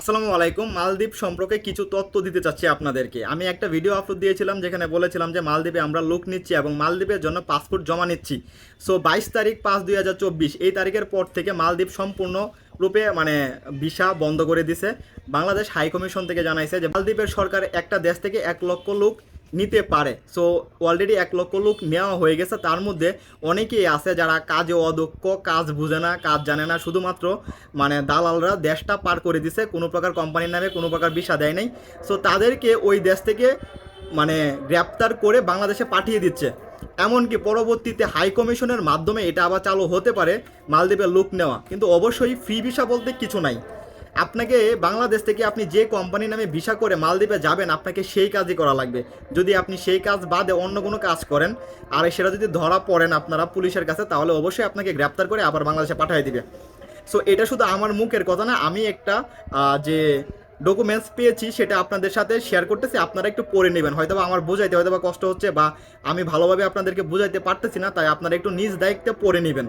আসসালামু আলাইকুম। মালদ্বীপ সম্পর্কে কিছু তথ্য দিতে চাচ্ছি আপনাদেরকে। আমি একটা ভিডিও আপলোড দিয়েছিলাম যেখানে বলেছিলাম যে মালদ্বীপে আমরা লোক নিচ্ছি এবং মালদ্বীপের জন্য পাসপোর্ট জমা নিচ্ছি। সো বাইশ তারিখ পাঁচ দুই হাজার চব্বিশ, এই তারিখের পর থেকে মালদ্বীপ সম্পূর্ণ রূপে মানে ভিসা বন্ধ করে দিছে। বাংলাদেশ হাইকমিশন থেকে জানাইছে যে মালদ্বীপের সরকার একটা দেশ থেকে এক লক্ষ লোক নিতে পারে। সো অলরেডি এক লক্ষ লোক নেওয়া হয়ে গেছে। তার মধ্যে অনেকেই আছে যারা কাজে অদক্ষ, কাজ বুঝে না, কাজ জানে না। শুধুমাত্র মানে দালালরা দেশটা পার করে দিছে। কোনো প্রকার কোম্পানির নামে কোনো প্রকার ভিসা দেয় নাই। সো তাদেরকে ওই দেশ থেকে মানে গ্রেপ্তার করে বাংলাদেশে পাঠিয়ে দিচ্ছে। এমনকি পরবর্তীতে হাই কমিশনের মাধ্যমে এটা আবার চালু হতে পারে, মালদ্বীপের লোক নেওয়া। কিন্তু অবশ্যই ফ্রি ভিসা বলতে কিছু নাই। আপনাকে বাংলাদেশ থেকে আপনি যে কোম্পানির নামে ভিসা করে মালদ্বীপে যাবেন, আপনাকে সেই কাজই করা লাগবে। যদি আপনি সেই কাজ বাদে অন্য কোনো কাজ করেন, আর সেটা যদি ধরা পড়েন আপনারা পুলিশের কাছে, তাহলে অবশ্যই আপনাকে গ্রেপ্তার করে আবার বাংলাদেশে পাঠিয়ে দিবে। সো এটা শুধু আমার মুখের কথা না, আমি একটা যে ডকুমেন্টস পেয়েছি, সেটা আপনাদের সাথে শেয়ার করতেছি, আপনারা একটু পড়ে নেবেন। হয়তো বা আমার বোঝাইতে হয়তো বা কষ্ট হচ্ছে, বা আমি ভালোভাবে আপনাদেরকে বোঝাইতে পারতেছি না, তাই আপনারা একটু নিজ দায়িত্বে পড়ে নেবেন।